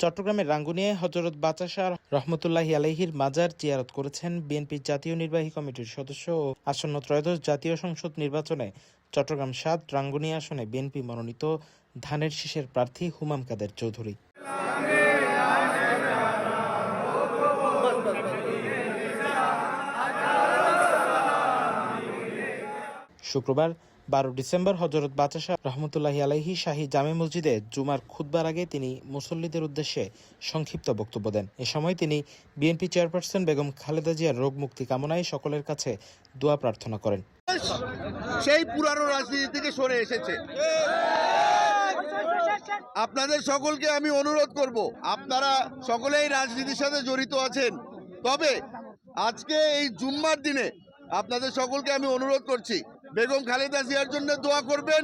চট্টগ্রামের রাঙ্গুনিয়ায় হজরত বাচাশাহ রহমতুল্লাহি আলহির মাজার জিয়ারত করেছেন বিএনপির জাতীয় নির্বাহী কমিটির সদস্য ও আসন্ন ত্রয়োদশ জাতীয় সংসদ নির্বাচনে চট্টগ্রাম সাত, রাঙ্গুনিয়া আসনে বিএনপি মনোনীত ধানের শীষের প্রার্থী হুমাম কাদের চৌধুরী। শুক্রবার, বারো ডিসেম্বর হজরত বাচাশাহ রহমতুল্লাহি আলাইহি শাহী জামে মসজিদে জুমার খুতবার আগে তিনি মুসল্লিদের উদ্দেশ্যে সংক্ষিপ্ত বক্তব্য দেন। এ সময় তিনি বিএনপি চেয়ারপারসন বেগম খালেদা জিয়ার রোগ মুক্তি কামনায় সকলের কাছে দোয়া প্রার্থনা করেন। সেই পুরানো রাজনীতি থেকে সরে এসেছে। আপনাদের সকলকে আমি অনুরোধ করব, আপনারা সকলেই রাজনীতির সাথে জড়িত আছেন। তবে আজকে এই জুম্মার দিনে আপনাদের সকলকে আমি অনুরোধ করছি বেগম খালেদা জিয়ার জন্য দোয়া করবেন,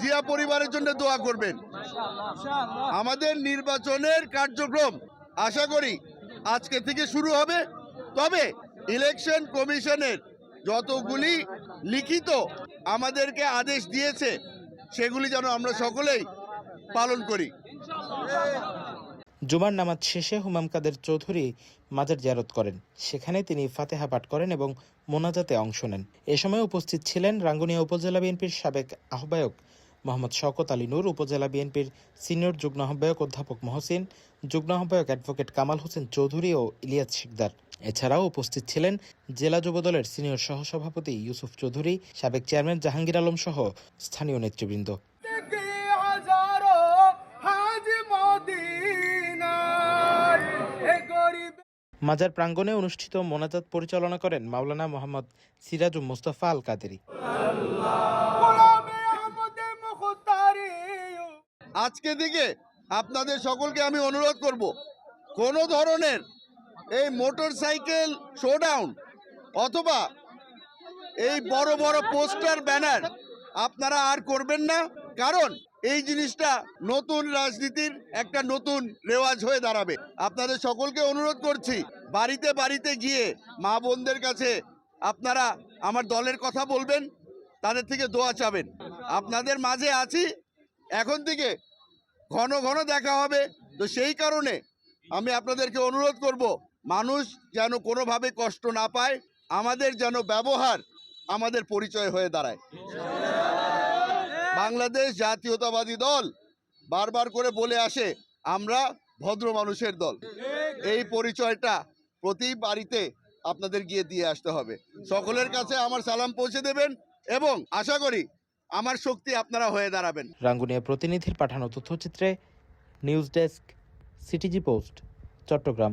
জিয়া পরিবারের জন্য দোয়া করবেন। আমাদের নির্বাচনের কার্যক্রম, আশা করি আজকে থেকে শুরু হবে। তবে ইলেকশন কমিশনের যতগুলি লিখিত আমাদেরকে আদেশ দিয়েছে, সেগুলি যেন আমরা সকলেই পালন করি। জুমার নামাজ শেষে হুমাম কাদের চৌধুরী মাজার জিয়ারত করেন। সেখানে তিনি ফাতেহা পাঠ করেন এবং মোনাজাতে অংশ নেন। এ সময় উপস্থিত ছিলেন রাঙ্গুনিয়া উপজেলা বিএনপির সাবেক আহ্বায়ক মোহাম্মদ শওকত আলী নূর, উপজেলা বিএনপির সিনিয়র যুগ্ম আহ্বায়ক অধ্যাপক মহসিন, যুগ্ম আহ্বায়ক অ্যাডভোকেট কামাল হোসেন চৌধুরী ও ইলিয়াস শিকদার। এছাড়াও উপস্থিত ছিলেন জেলা যুবদলের সিনিয়র সহসভাপতি ইউসুফ চৌধুরী, সাবেক চেয়ারম্যান জাহাঙ্গীর আলম সহ স্থানীয় নেতৃবৃন্দ। মাজার প্রাঙ্গণে অনুষ্ঠিত মোনাজাত পরিচালনা করেন মাওলানা মোহাম্মদ সিরাজু মোস্তফা আল কাদেরি আজকে থেকে আপনাদের সকলকে আমি অনুরোধ করব, কোনো ধরনের এই মোটর সাইকেল শোডাউন অথবা এই বড় বড় পোস্টার ব্যানার আপনারা আর করবেন না। কারণ এই জিনিসটা নতুন রাজনীতির একটা নতুন রেওয়াজ হয়ে দাঁড়াবে। আপনাদের সকলকে অনুরোধ করছি, বাড়িতে বাড়িতে গিয়ে মা বোনদের কাছে আপনারা আমার দলের কথা বলবেন, তাদের থেকে দোয়া চাবেন। আপনাদের মাঝে আছি, এখন থেকে ঘন ঘন দেখা হবে। তো সেই কারণে আমি আপনাদেরকে অনুরোধ করব, মানুষ যেন কোনোভাবে কষ্ট না পায়, আমাদের যেন ব্যবহার, আমাদের পরিচয় হয়ে দাঁড়ায়। বাংলাদেশ জাতীয়তাবাদী দল বারবার করে বলে আসে আমরা ভদ্র মানুষের দল। এই পরিচয়টা প্রতি বাড়িতে আপনাদের গিয়ে দিয়ে আসতে হবে। সকলের কাছে আমার সালাম পৌঁছে দেবেন এবং আশা করি আমার শক্তি আপনারা হয়ে দাঁড়াবেন। রাঙ্গুনিয়া প্রতিনিধির পাঠানো তথ্যচিত্রে news desk CTG post Chattogram.